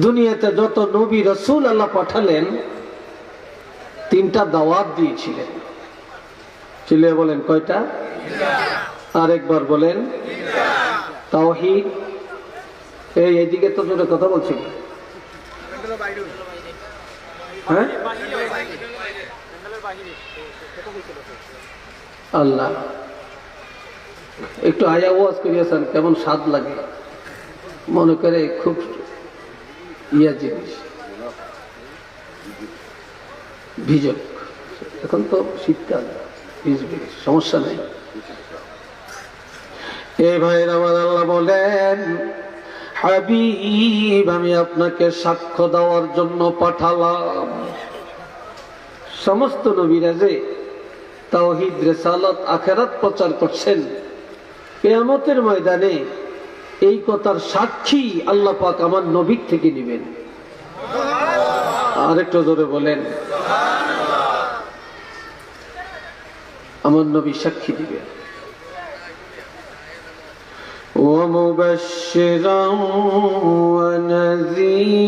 দুনিয়াতে যত নবী রসুল আল্লাহ পাঠালেন, তিনটা দাওয়াত দিয়েছিলেন। চিলে বলেন, কয়টা? আরেকবার বলেন, তাওহিদ। এই, এইদিকে তো জোরে কথা বলছি। হ্যাঁ? আল্লাহ। একটু আয়া ওয়াজ করিয়াছেন, কেমন স্বাদ লাগে। মনে করে খুব ইয়া জিনিস ভিজক এখন তো শীতকাল সমস্যা নেই। এ ভাইয়ের, আমার বলেন, হাবিব, আমি আপনাকে সাক্ষ্য দেওয়ার জন্য পাঠালাম। সমস্ত নবীরা যে তাওহিদ, রেসালত, আখেরাত প্রচার করছেন, কেয়ামতের ময়দানে এই কথার সাক্ষী আল্লাহ পাক আমার নবীর থেকে নেবেন আরেকটু জোরে বলেন আমার নবী সাক্ষী দিবেন ومبشرا ونذيرا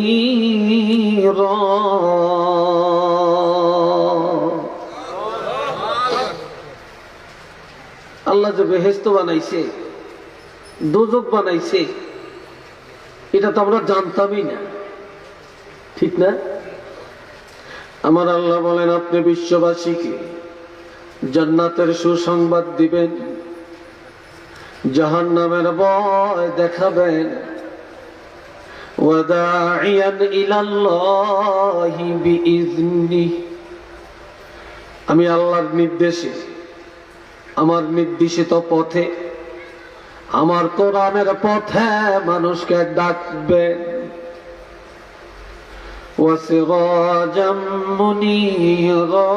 আল্লাহ যে বেহেস্ত বানাইছে দোজক বানাইছে, এটা তো আমরা জানতামই না। ঠিক না? আমার আল্লাহ বলেন, আপনি বিশ্ববাসীকে জান্নাতের সুসংবাদ দিবেন জাহান নামের ভয় দেখাবেন। আমি আল্লাহর নির্দেশে, আমার নির্দেশিত পথে আমার কোরআনের পথে মানুষকে ডাকবেন وسراجا منيرا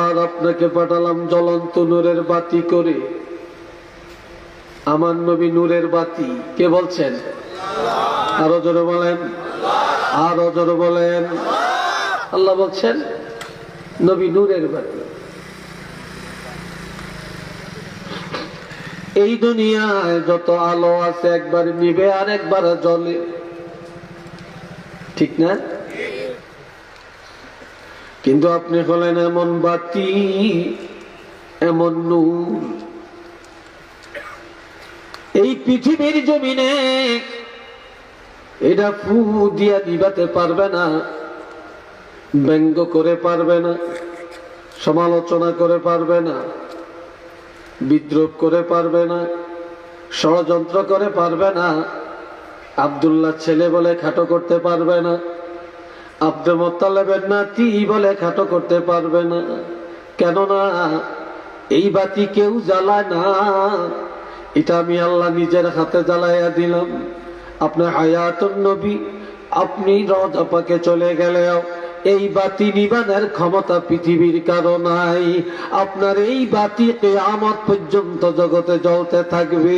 আর আপনাকে পাঠালাম জ্বলন্ত নূরের বাতি করে আমার নবী নূরের বাতি কে বলছেন আরো জোরে বলেন আরো জোরে বলেন আল্লাহ বলছেন নবী নূরের বাতি এই দুনিয়ায় যত আলো আছে একবার নিবে আর একবার জ্বলে। ঠিক না? কিন্তু আপনি হলেন এমন বাতি, এমন নূর। এই পৃথিবীর জমিনে এটা ফু দিয়া দিবাতে পারবে না, ব্যঙ্গ করে পারবে না, সমালোচনা করে পারবে না। বিদ্রোহ করে পারবে না, ষড়যন্ত্র করে পারবে না আবদুল্লাহ ছেলে বলে খাটো করতে পারবে না, আব্দুল মোত্তালেবের নাতি বলে খাটো করতে পারবে না। কেননা এই বাতি কেউ জ্বালায় না, এটা আমি আল্লাহ নিজের হাতে জ্বালাইয়া দিলাম। আপনার হায়াতুন নবী, আপনি রজাপাকে চলে গেলেও এই বাতি নিবানের ক্ষমতা পৃথিবীর কারও নাই। আপনার এই বাতি আমার পর্যন্ত জগতে জ্বলতে থাকবে।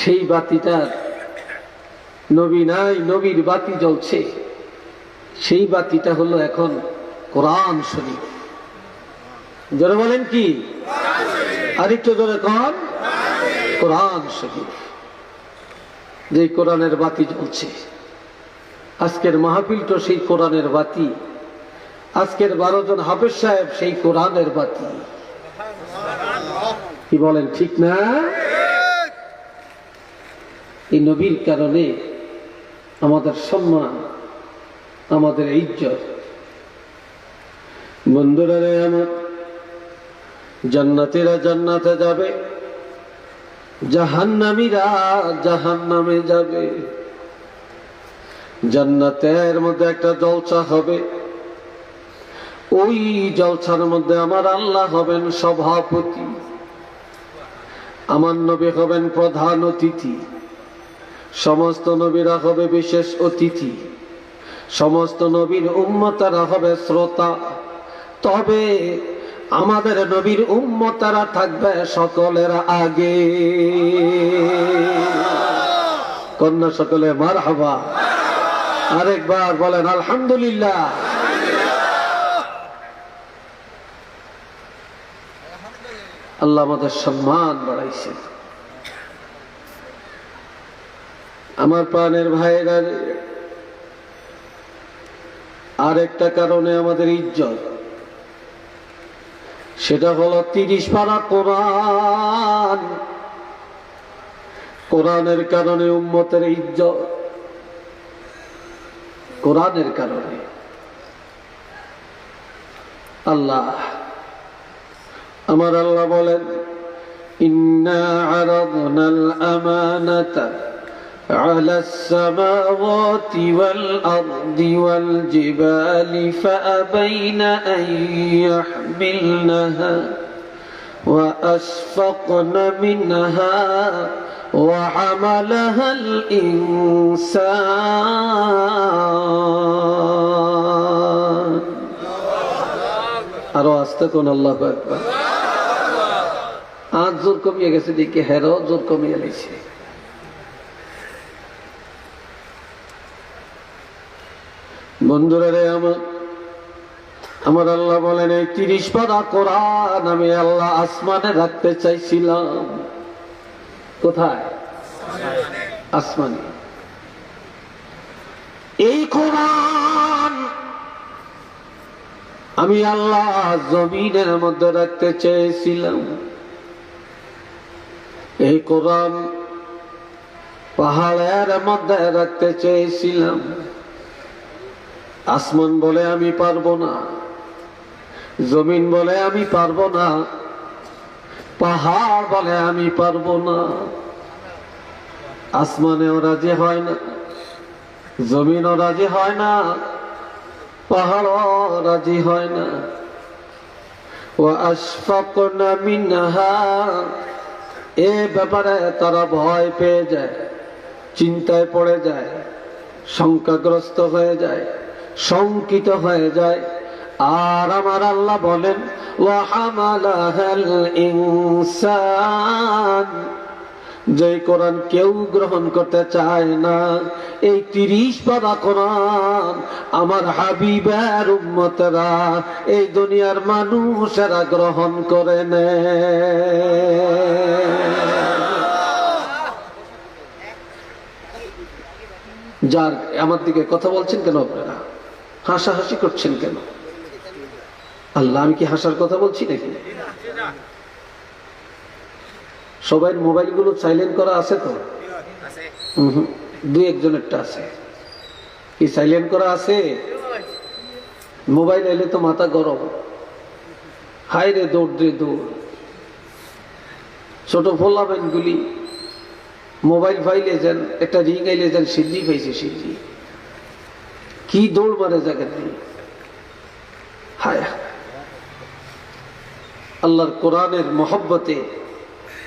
সেই বাতিটার নবী নাই, নবীর বাতি জ্বলছে। সেই বাতিটা হলো এখন কোরআন শরীফ। জোরে বলেন কি? আরেকটু জোরে কন? কোরআন শরীফ। যে কোরআনের বাতি জ্বলছে। আজকের মাহফিল তো সেই কোরআনের বাতি। আজকের বারো জন হাফেজ সাহেব সেই কোরআনের বাতি। কি বলেন, ঠিক না? এই নবীর কারণে আমাদের সম্মান, আমাদের ইজ্জত। বন্ধুরা আমার জান্নাতিরা জান্নাতে যাবে। জাহান্নামীরা জাহান্নামে যাবে। জান্নাতের মধ্যে একটা জলসা হবে। ওই জলসার মধ্যে আমার আল্লাহ হবেন সভাপতি। আমার নবী হবেন প্রধান অতিথি। সমস্ত নবীরা হবে বিশেষ অতিথি। সমস্ত নবীর উম্মতারা হবে শ্রোতা। তবে আমাদের নবীর উম্মতারা থাকবে সকলের আগে। কন্যা সকলে মার হাবা আরেকবার বলেন, আলহামদুলিল্লাহ। আল্লাহ আমাদের সম্মান বাড়াইছে আমার প্রাণের ভাইয়েরা আর একটা কারণে আমাদের ইজ্জত। সেটা হলো তিরিশ পারা কোরআন। কোরআনের কারণে উম্মতের ইজ্জত। কোরআনের কারণে। আল্লাহ। আমার আল্লাহ বলেন, ইন্না আমানাতা على السماوات والأرض والجبال فأبين أن يحملنها وأشفقن منها وحملها الإنسان আরো আস্তে কোন আল্লাহ একবার আজ জোর কমিয়ে গেছে দিকে হেরো জোর কমিয়ে গেছে বন্ধুরা রে আমার আমার আল্লাহ বলেন, এই তিরিশ পারা কোরআন আমি আল্লাহ আসমানে রাখতে চাইছিলাম। কোথায়? আসমানে। এই কোরআন আমি আল্লাহ জমিনের মধ্যে রাখতে চেয়েছিলাম। এই কোরআন পাহাড়ের মধ্যে রাখতে চেয়েছিলাম। আসমান বলে আমি পারব না, জমিন বলে আমি পারব না, পাহাড় বলে আমি পারব না। আসমানেও রাজি হয় না, জমিনও রাজি হয় না, পাহাড়ও রাজি হয় না। ও আশফাকনা মিনহা, এ ব্যাপারে তারা ভয় পেয়ে যায়, চিন্তায় পড়ে যায়, শঙ্কাগ্রস্ত হয়ে যায়। শঙ্কিত হয়ে যায়। আর আমার আল্লাহ বলেন যে কোরআন কেউ গ্রহণ করতে চায় না, এই তিরিশ পারা কোরআন আমার হাবিবের উম্মতেরা, এই দুনিয়ার মানুষেরা গ্রহণ করে যার, আমার দিকে কথা বলছেন কেন আপনারা? হাসাহাসি করছেন কেন? আল্লাহ, আমি কি হাসার কথা বলছি নাকি? সবাই মোবাইলগুলো সাইলেন্ট করা আছে তো? দুই একজনেরটা আছে। কি সাইলেন্ট করা আছে? মোবাইল এলে তো মাথা গরম। হাই রে দৌড় রে দৌড়। ছোট ফোলাবেন গুলি মোবাইল ফাইলে যান, একটা রিং আইলে যান সিদ্ধি পাইছে সিদ্ধি কি দৌড় মারে জায়গা দিয়ে হায়। আল্লাহর কোরআনের মহব্বতে,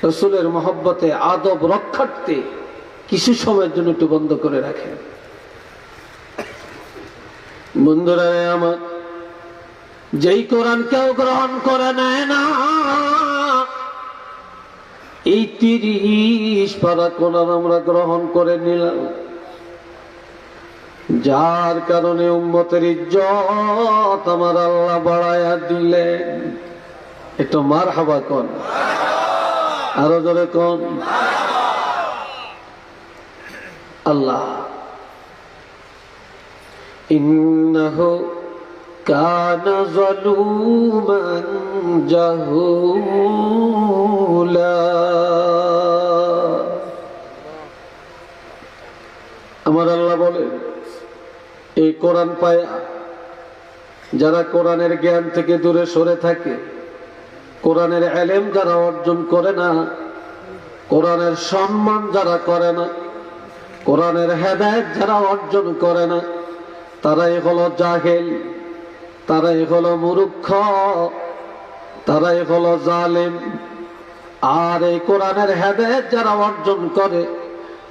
রসুলের মহব্বতে, আদব রক্ষার্থে কিছু সময়ের জন্য একটু বন্ধ করে রাখেন। বন্ধুরা, আমার যেই কোরআন কেউ গ্রহণ করে নেয় না, এই তিরিশ পারা কোরআন আমরা গ্রহণ করে নিলাম। যার কারণে উম্মতের ইজ্জত আমার আল্লাহ বাড়ায়া দিলেন। একটু মার হাবা কন। আরও জোরে কন। আল্লাহ। ইন্নাহু কান যালুমান জাহুলা। আমার আল্লাহ বলেন এই কোরআন পায়, যারা কোরআনের জ্ঞান থেকে দূরে সরে থাকে, কোরআনের এলেম যারা অর্জন করে না, কোরআনের সম্মান যারা করে না, কোরআনের হেদায়ত যারা অর্জন করে না, তারাই হলো জাহেল, তারাই হলো মুরুক্ষ তারাই হলো জালেম। আর এই কোরআনের হেদায়ত যারা অর্জন করে,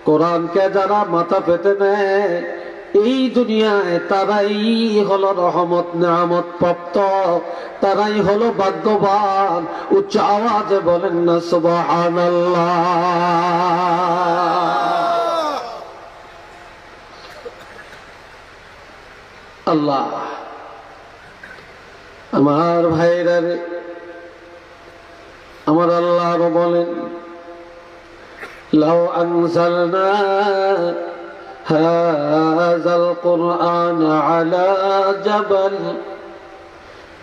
কোরআনকে যারা মাথা পেতে নেয় এই দুনিয়ায় তারাই হলো রহমত নামত প্রাপ্ত। তারাই হলো ভাগ্যবান। উচ্চ আওয়াজে বলেন না সুবাহ আল্লাহ, আমার ভাইরা রে, আমার আল্লাহ বলেন লাও আনসালনা هذا القرآن على جبل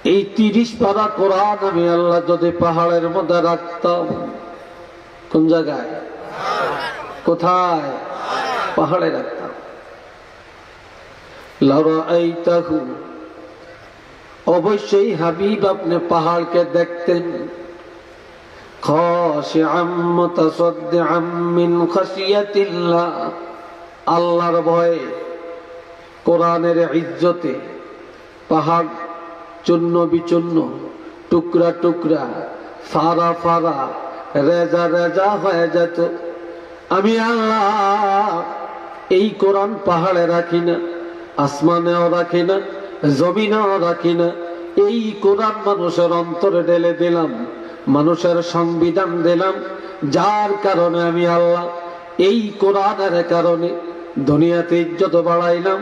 এই তিরিশ পারা কোরআন আমি আল্লাহ যদি পাহাড়ের মধ্যে রাখতাম কোন জায়গায় কোথায় পাহাড়ে রাখতাম লারাআইতাহু অবশ্যই হাবিব আপনি পাহাড়কে দেখতেন خاشعا متصدعا من خشية الله আল্লাহর ভয়ে কোরআনের ইজ্জতে পাহাড়, চূর্ণ বিচূর্ণ, টুকরা টুকরা, ফারা ফারা, রেজা রেজা হয়ে যেত। আমি আল্লাহ এই কোরআন পাহাড়ে রাখি না, আসমানেও রাখি না, জমিনেও রাখি না। এই কোরআন মানুষের অন্তরে ঢেলে দিলাম, মানুষের সংবিধান দিলাম, যার কারণে আমি আল্লাহ এই কোরআনের কারণে দুনিয়াতে ইজ্জত বাড়াইলাম।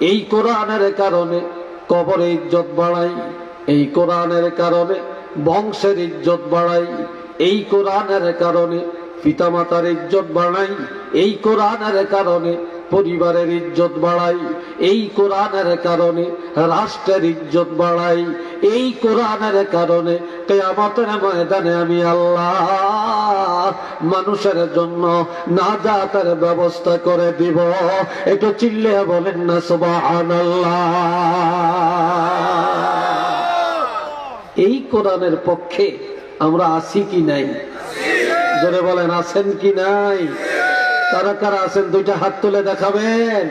এই কোরআনের কারণে, কবরে ইজ্জত বাড়াই। এই কোরআনের কারণে, বংশের ইজ্জত বাড়াই। এই কোরআনের কারণে, পিতামাতার ইজ্জত বাড়াই। এই কোরআনের কারণে পরিবারের ইজ্জত বাড়াই, এই কোরআনের কারণে, রাষ্ট্রের ইজ্জত বাড়াই, এই কোরআনের কারণে কেয়ামতের ময়দানে আমি আল্লাহ মানুষের জন্য না নাজাতের ব্যবস্থা করে দিব। একটু চিল্লে বলেন না, সুবহানাল্লাহ। এই কোরআনের পক্ষে আমরা আছি কি নাই? জোরে বলেন, আছেন কি নাই? কারা কারা আছেন, দুইটা হাত তুলে দেখাবেন।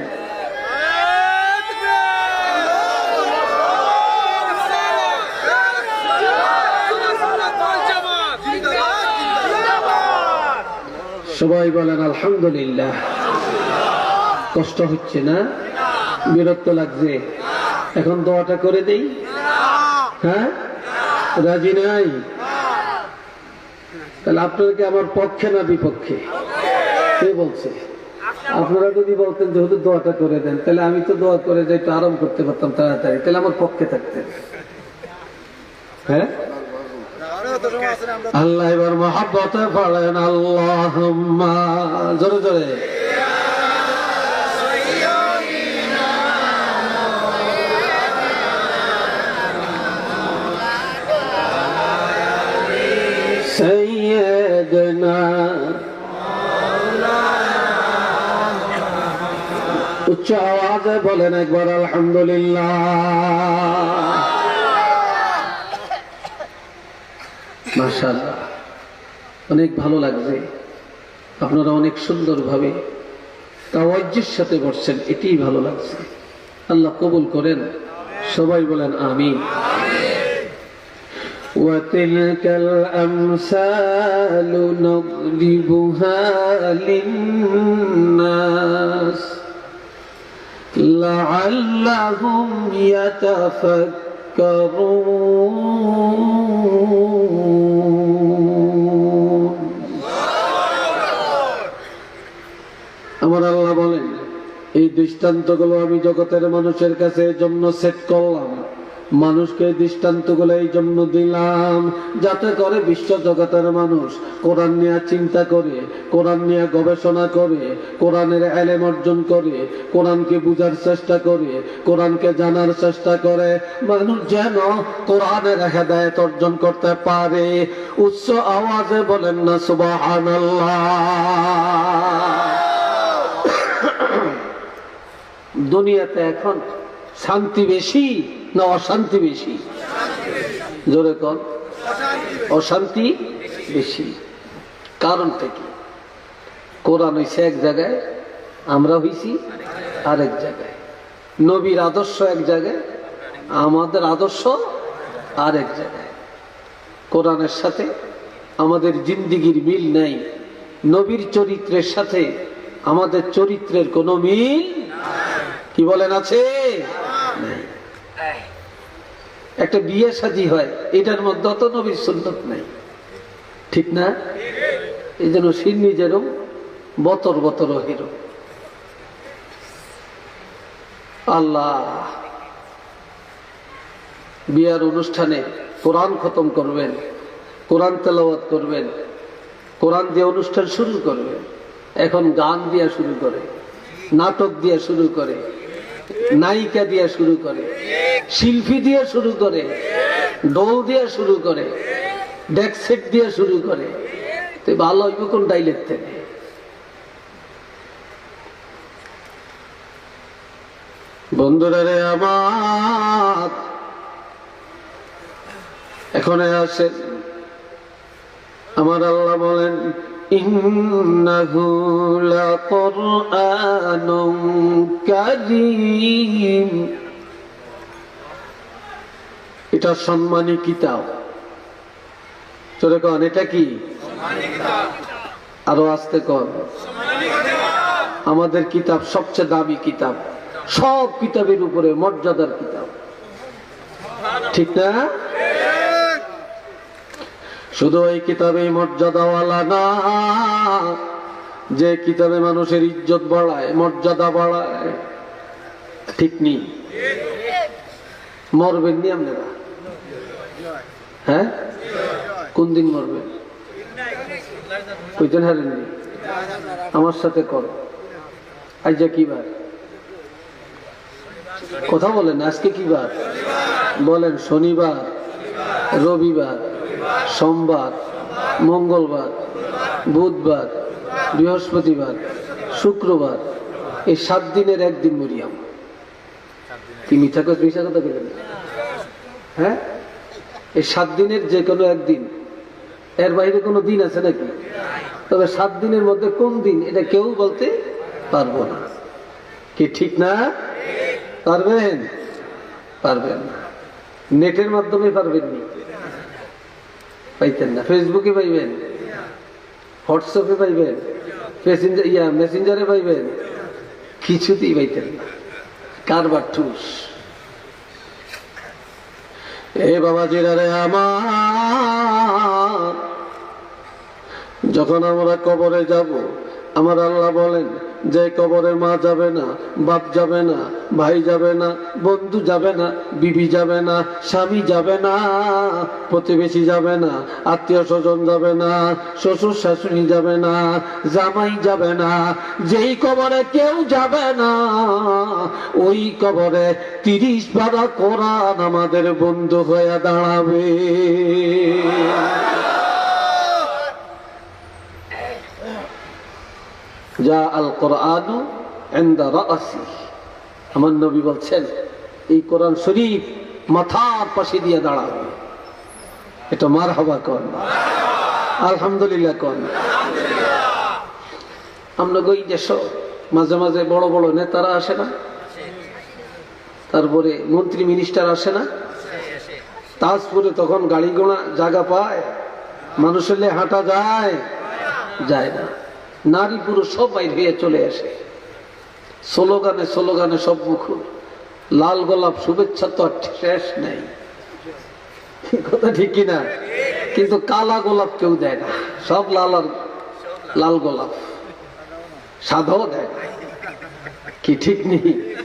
সবাই বলেন, আলহামদুলিল্লাহ। কষ্ট হচ্ছে না? বিরক্ত লাগছে? এখন দোয়াটা করে দেই। হ্যাঁ? রাজি নাই? তাহলে আপনার কি আমার পক্ষে না বিপক্ষে? কে বলছে? আপনারা যদি বলতেন যে দোয়াটা করে দেন, তাহলে আমি তো দোয়া করে যে, একটু আরাম করতে পারতাম তাড়াতাড়ি। তাহলে আমার পক্ষে থাকতেন। হ্যাঁ? আল্লাহ এবার মহাব্বতে পড়েন আল্লাহ জোরে জোরে। আওয়াজে বলেন একবার আলহামদুলিল্লাহ মাশাআল্লাহ অনেক ভালো লাগছে আপনারা অনেক সুন্দরভাবে তাওয়াজ্জের সাথে বসছেন এটিই ভালো লাগছে আল্লাহ কবুল করেন সবাই বলেন আমিন وتلك الأمثال نضربها للناس لعلهم يتفكرون আমার আল্লাহ বলেন এই দৃষ্টান্তগুলো আমি জগতের মানুষের কাছে এই জন্য সেট করলাম মানুষকে দৃষ্টান্তগুলো এই জন্য দিলাম। যাতে করে বিশ্ব জগতের মানুষ কোরআন নিয়ে চিন্তা করে, কোরআন নিয়ে গবেষণা করে, কোরআনের এলেম অর্জন করে, কোরআনকে বুঝার চেষ্টা করে, কোরআনকে জানার চেষ্টা করে। মানুষ যেন কোরআনের হেদায়ত অর্জন করতে পারে। উচ্চ আওয়াজে বলেন না, সুবহানাল্লাহ। দুনিয়াতে এখন শান্তি বেশি। না, অশান্তি বেশি। জোরে কর। অশান্তি বেশি। কারণটা কি? কোরআন হইছে এক জায়গায়, আমরা হইছি আরেক জায়গায়। নবীর আদর্শ এক জায়গায়, আমাদের আদর্শ আরেক জায়গায়। কোরআনের সাথে আমাদের জিন্দিগির মিল নাই। নবীর চরিত্রের সাথে আমাদের চরিত্রের কোনো মিল কি বলেন আছে। একটা বিয়ে সাজি হয়, এটার মধ্যে অত নবীর সুন্নত নাই। ঠিক না? এই জন্য সিন্নি যেরম বতর বতর হিরো আল্লাহ, বিয়ার অনুষ্ঠানে কোরআন খতম করবেন, কোরআন তেলাওয়াত করবেন, কোরআন দিয়ে অনুষ্ঠান শুরু করবেন। এখন গান দিয়া শুরু করে, নাটক দিয়া শুরু করে, নায়িকা দিয়া শুরু করে। শিল্পী দিয়ে শুরু করে ডোল দিয়া শুরু করে ডেকসেট দিয়ে শুরু করে। তো ভালো হইব কোন ডাইলের থেকে। বন্ধুরা রে আমার, এখন আসেন। আমার আল্লাহ বলেন, ইন্নাহু লাকুরআনুন কারীম। এটা সম্মানী কিতাব। চলে কন এটা কি? আরও আসতে কন আমাদের কিতাব সবচেয়ে দামি কিতাব। সব কিতাবের উপরে মর্যাদার কিতাব। ঠিক না? শুধু এই কিতাবে মর্যাদাওয়ালা না, যে কিতাবে মানুষের ইজ্জত বাড়ায়, মর্যাদা বাড়ায়, ঠিক নেই। মরবেন নি আপনারা? হ্যাঁ? কোন দিন মরবেন কইতেন হারেননি। আমার সাথে কর। আজ কি বার? কথা বলেন, আজকে কি বার? বলেন, শনিবার, রবিবার, সোমবার, মঙ্গলবার, বুধবার, বৃহস্পতিবার, শুক্রবার, এই সাত দিনের একদিন মরিয়াম কি মিথ্যা কথা মিথ্যা কথা হ্যাঁ? এই সাত দিনের যে কোনো একদিন। এর বাইরে কোনো দিন আছে নাকি? তবে সাত দিনের মধ্যে কোন দিন, এটা কেউ বলতে পারব না। কি ঠিক না? পারবেন? পারবেন নেটের মাধ্যমে পারবেন নি। পাইতেন না। ফেসবুকে পাইবেন? হোয়াটসঅ্যাপে পাইবেন? মেসেঞ্জার, ইয়া, মেসেঞ্জারে পাইবেন? কিছুতেই পাইতেন না। কারবার ঠুস। এ বাবা জিরারে আমার যখন আমরা কবরে যাব আমার আল্লাহ বলেন যে কবরে মা যাবে না বাপ যাবে না ভাই যাবে না বন্ধু যাবে না বিবি যাবে না স্বামী যাবে না প্রতিবেশী যাবে না আত্মীয় স্বজন যাবে না শ্বশুর শাশুড়ি যাবে না জামাই যাবে না যেই কবরে কেউ যাবে না ওই কবরে তিরিশ পারা কোরআন আমাদের বন্ধু হয়ে দাঁড়াবে যা আল কোরআন আমার নবী বলছেন, এই কোরআন শরীফ মাথার পাশে দিয়ে দাঁড়াবে এটা মার হবা কন? আলহামদুলিল্লাহ কন? আমরা গই দেশ মাঝে মাঝে বড় বড় নেতারা আসে না, তারপরে মন্ত্রী মিনিস্টার আসে না, তাজপুরে তখন গাড়ি গোড়া জায়গা পায় মানুষের লে হাঁটা যায় যায় না। নারী পুরুষ সব বাইর হয়ে চলে আসে। স্লোগানে স্লোগানে সব মুখর। লাল গোলাপ শুভেচ্ছা তো আর শেষ নেই। কথা ঠিক কিনা কিন্তু কালা গোলাপ কেউ দেয় না। সব লাল আর লাল গোলাপ। সাদাও দেয় না। কি ঠিক নেই।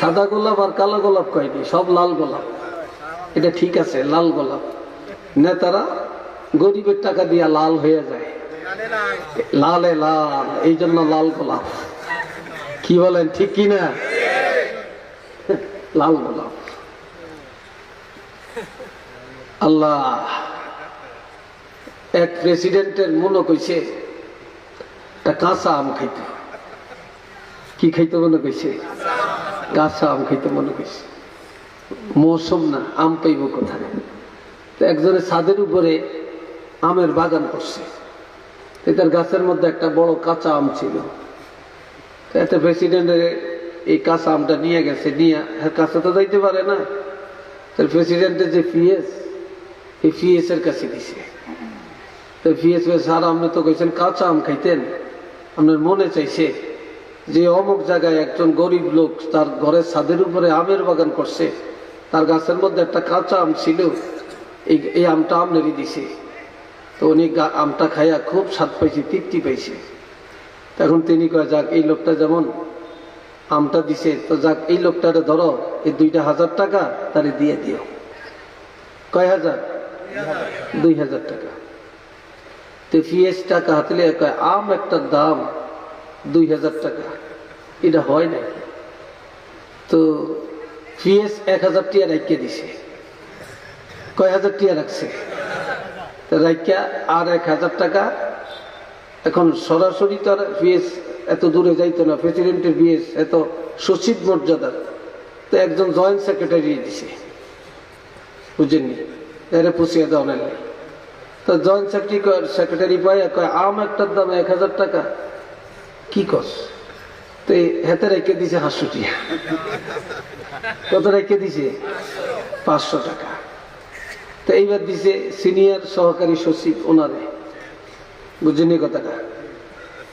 সাদা গোলাপ আর কালা গোলাপ কয়নি সব লাল গোলাপ। এটা ঠিক আছে, লাল গোলাপ। নেতারা গরিবের টাকা দিয়া লাল হয়ে যায়। লালে লাল, এই জন্য লাল গোলাপ। কি বলেন, ঠিক কি না? লাল গোলাপ। আল্লাহ, এক প্রেসিডেন্টের মনে কইছে, একটা কাঁচা আম খাইত। কি খাইতে মনে কইছে? কাঁচা আম খাইতে মনে কইছে। মৌসুম না, আম পাইব কোথায়? তো একজনের ছাদের উপরে আমের বাগান করছে। এটার গাছের মধ্যে একটা বড় কাঁচা আম ছিল। এতে প্রেসিডেন্টের এই কাঁচা আমটা নিয়ে গেছে, নিয়ে কাছে তো যাইতে পারে না। তার প্রেসিডেন্টের যে পিএস এই পিএস এর কাছে দিছে। তো পিএস স্যার আপনি তো কইছেন, কাঁচা আম খাইতেন। আপনার মনে চাইছে যে অমুক জায়গায় একজন গরিব লোক তার ঘরের ছাদের উপরে আমের বাগান করছে, তার গাছের মধ্যে একটা কাঁচা আম ছিল, এই এই আমটা আমনেরই দিছে। তো উনি আমটা খাইয়া খুব স্বাদ পাইছে, তৃপ্তি পাইছে। তখন তিনি কয়, যাক, এই লোকটা যেমন আমটা দিছে, তো যাক, এই লোকটারে ধরো, এই দুইটা হাজার টাকা তারে দিয়ে দিও। কয় হাজার? দুই হাজার টাকা। তো ফিএস টাকা হাতলে কয়, আম একটা দাম দুই হাজার টাকা, এটা হয় না তো ফিএস এক হাজার টিয়া রাখিয়ে দিছে। কয় হাজার টিয়া রাখছে? রাখিয়া আর এক হাজার টাকা। এখন সরাসরি তার বিএস এত দূরে যাইতো না, প্রেসিডেন্টের বিএস এত সচিব মর্যাদার। তো একজন জয়েন্ট সেক্রেটারি দিছে। বুঝেননি? এরে পুষিয়ে দেওয়া নেই তো জয়েন্ট সেক্রেটারি সেক্রেটারি পাইয়া কয়, আম একটার দাম এক হাজার টাকা। কি কস? তো হাতে রেখে দিছে হাসুটিয়া। কত রেখে দিছে? পাঁচশো টাকা। তো এইবার দিছে সিনিয়র সহকারী সচিব ওনারে। বুঝিনি কথাটা?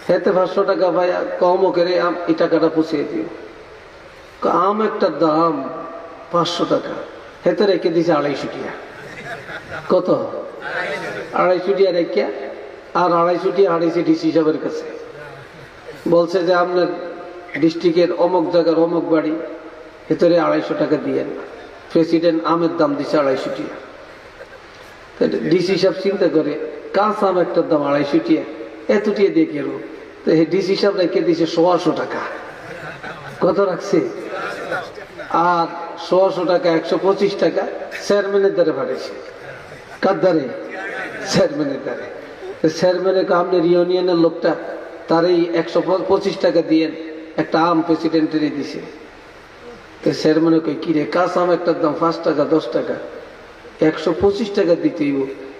হেতে পাঁচশো টাকা ভাই কম করে আম এই টাকাটা পুষিয়ে দিও। আম একটা দাম পাঁচশো টাকা হেতে রেখে দিছে আড়াইশো টিয়া। কত? আড়াইশো টিয়া রেখে, আর আড়াইশো টিয়া আড়াইশো ডিসি সাহেবের কাছে। বলছে যে আপনার ডিস্ট্রিক্টের অমুক জায়গার অমুক বাড়ি, ভেতরে আড়াইশো টাকা দিয়েন প্রেসিডেন্ট আমের দাম দিছে আড়াইশো টিয়া। ডিসি সাহেব চিন্তা করে কাঁচা আম একটার দাম আড়াইশো টিয়া? এত টিয়া দিয়ে কেন তো ডিসি সাহেব রেখে দিয়েছে সোয়াশো টাকা। কত রাখছে? আর সোয়াশো টাকা, একশো পঁচিশ টাকা চেয়ারম্যানের দ্বারে পাঠাইছে। কার দ্বারে? চেয়ারম্যানের দ্বারে। চেয়ারম্যানের আপনার ইউনিয়নের লোকটা তার এই একশো পঁচিশ টাকা দিয়ে একটা আম প্রেসিডেন্টের দিছে। তো চেয়ারম্যানে কই কিরে কাঁচ আম একটার দাম? পাঁচ টাকা, দশ টাকা? একশো পঁচিশ টাকা দিতেই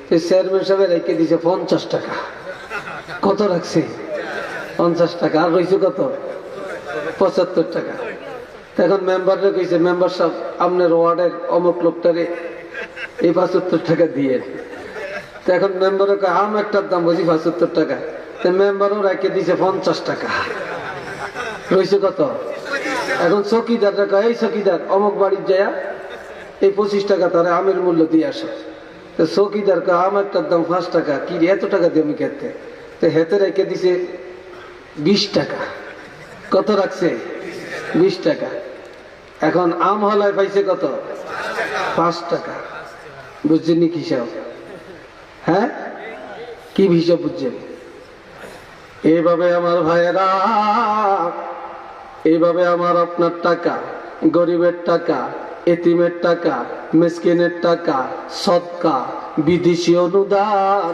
তো চেয়ারম্যান সাহেব রেখে দিছে পঞ্চাশ টাকা। কত রাখছে পঞ্চাশ টাকা। আর রয়েছে কত? পঁচাত্তর টাকা। এখন মেম্বাররা কইছে মেম্বার সাহেব, আপনার ওয়ার্ডের অমুক লোকটারে এই পঁচাত্তর টাকা দিয়ে তো এখন মেম্বারও কয়, আম একটার দাম বুঝি পঁচাত্তর টাকা। তো মেম্বারও রেখে দিছে পঞ্চাশ টাকা। রয়েছে কত? এখন চকিদাররা কয়, এই চকিদার, অমুক বাড়ির যায়া এই পঁচিশ টাকা তারা আমের মূল্য দিয়ে আসে। তো চকিদার আম একটার দাম পাঁচ টাকা, কি এত টাকা দিয়ে আমি খেতে তো হেতে রেখে দিছে বিশ টাকা। কত রাখছে? বিশ টাকা। এখন আম হলায় পাইছে কত? পাঁচ টাকা। বুঝছেন কি হিসাব? হ্যাঁ? কি হিসাব বুঝছেন? এইভাবে আমার ভাইয়েরা এইভাবে আমার আপনার টাকা, গরিবের টাকা এতিমের টাকা, মিসকিনের টাকা, সৎকা, বিদেশি অনুদান।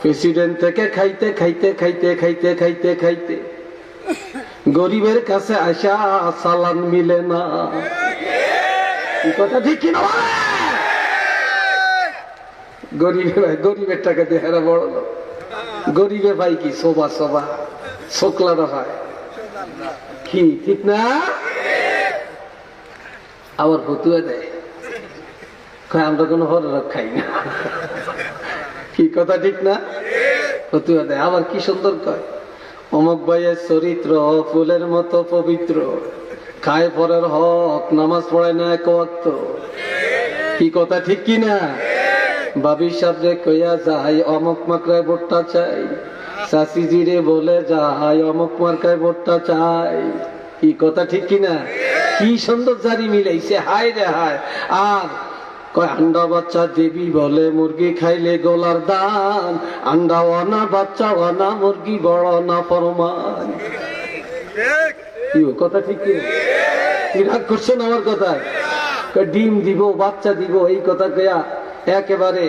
প্রেসিডেন্ট থেকে খাইতে খাইতে খাইতে খাইতে খাইতে খাইতে। গরিবের কাছে আসা, সালান মিলে না। কথা ঠিক কিনা গরিবে গরিবের টাকা দিয়ে হেরা বড় লোক। গরিবে ভাই কি সোবা সোবা শোকলারা ভাই। কি, ঠিক না? আবার ফতুয়া দেয়। আমরা কোনো হররক খাই না। কি কথা ঠিক না? ফতুয়া দেয়। আবার কি সুন্দর কয়, অমক ভাইয়ের চরিত্র ফুলের মতো পবিত্র। খায় পরের হক, নামাজ পড়ে না এক কি কথা ঠিক কি না? বাবির সাবজে কইয়া যাই, অমক মাকড়ায় ভোটটা চাই। শাশিজি রে বলে যাই, অমক মার্কায় ভোটটা চাই। কি কথা ঠিক কি না কি সুন্দর জারি মিলাইছে? হায় রে হায়। আর আন্ডা বাচ্চা দেবী বলে মুরগি খাইলে গোলার দান। আন্ডা অনা বাচ্চা অনা মুরগি বড় না ফরমান। কথা ঠিক কি? রাগ করছেন আমার কয়, ডিম দিব, বাচ্চা দিব, এই কথা কয়া একেবারে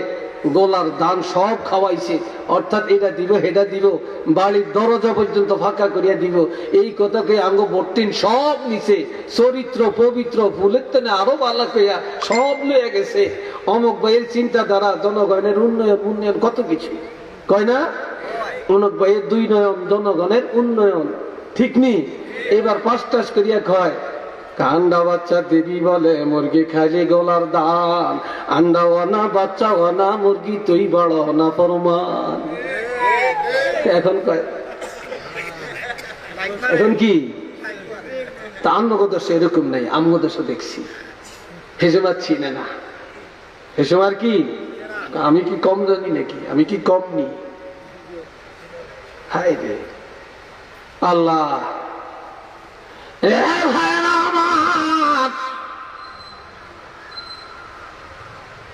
গোলার দান সব খাওয়াইছে। অর্থাৎ এটা দিব এটা দিব বাড়ির দরজা পর্যন্ত ফাঁকা করিয়া দিব এই কথাকে আঙ্গ বর্তিন সব নিছে। চরিত্র, পবিত্র, ফুলের তেনে আরও ভালো কইয়া সব লয়ে গেছে। অমক ভাইয়ের চিন্তাধারা, জনগণের উন্নয়ন উন্নয়ন কত কিছু? কয় না? অমক ভাইয়ের দুই নয়ন, জনগণের উন্নয়ন। ঠিক নি? এবার পাঁচ টাস করিয়া কয় কান্ডা বাচ্চা দেবী বলে, মুরগি খাইলে গোলার দান। আন্ডা অনা বাচ্চা অনা মুরগি তুই বড় না ফরমান। এখন এখন কি? তা আমগো দেশে এরকম নাই, আমগো দেশে দেখছি। হেসে চিনে না হেসে আর কি? আমি কি কম জানি নাকি? আমি কি কম নি? হাই রে। আল্লাহ এ ভাইরা আমার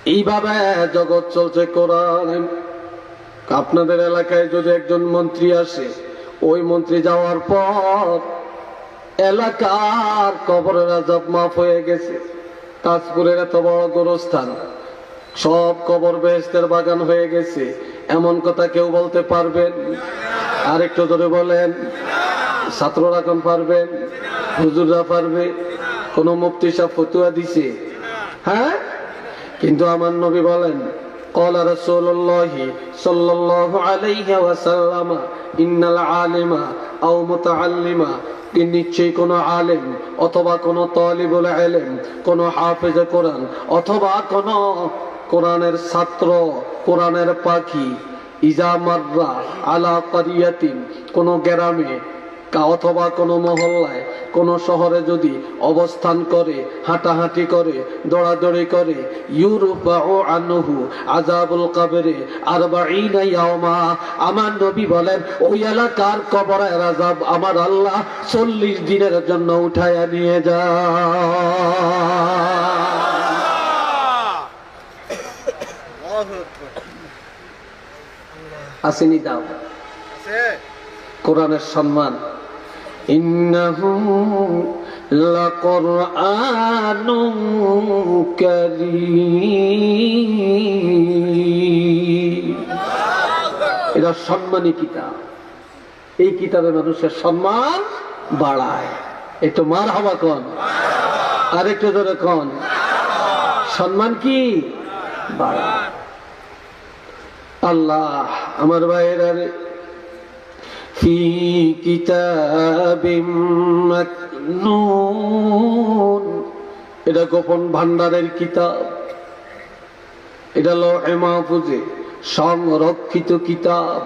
এইভাবে জগৎ চলছে কোরআন। আপনাদের এলাকায় যদি একজন মন্ত্রী আসে, ওই মন্ত্রী যাওয়ার পর এলাকার কবরের আজাব মাফ হয়ে গেছে। তাজপুরের এত বড় গোরস্থান, সব কবর বেহেস্তের বাগান হয়ে গেছে। এমন কথা কেউ বলতে পারবেন? আর একটু ধরে বলেন। ছাত্ররা কোন পারবেন হুজুররা পারবে? কোন মুক্তি সাহ ফতুয়া দিছে? হ্যাঁ? কিন্তু আমার নবী বলেন قال رسول الله صلى الله عليه وسلم إن العالم أو متعلم কি নিশ্চয়ই কোন আলেম অথবা কোন তলিবুল আলেম কোন হাফেজ কোরআন অথবা কোন কোরআনের ছাত্র কোরআনের পাখি ইজা মাররা আলা কারিয়াতিন কোন গ্রামে কা- অথবা কোনো মহল্লায় কোন শহরে যদি অবস্থান করে হাঁটাহাঁটি করে দৌড়াদৌড়ি করে ইউরুফাউ আনহু আজাবুল কাবরে আরবাঈনা ইয়াওমা। আমার নবী বলেন ওই এলাকার কবরের আজাব আমার আল্লাহ চল্লিশ দিনের জন্য উঠায়া নিয়ে যায় আসেনি দাও। কোরআনের সম্মান। কারীম। এটা সম্মানী কিতাব। এই কিতাবে মানুষের সম্মান বাড়ায়। একটু মার হওয়া কন? আর একটু ধরে কন। সম্মান কি? বাড়ায়। আল্লাহ, আমার ভাইয়েরা في كتاب مكنون এটা গোপন ভান্ডারের কিতাব এটা লোহে মাহফুজে সংরক্ষিত কিতাব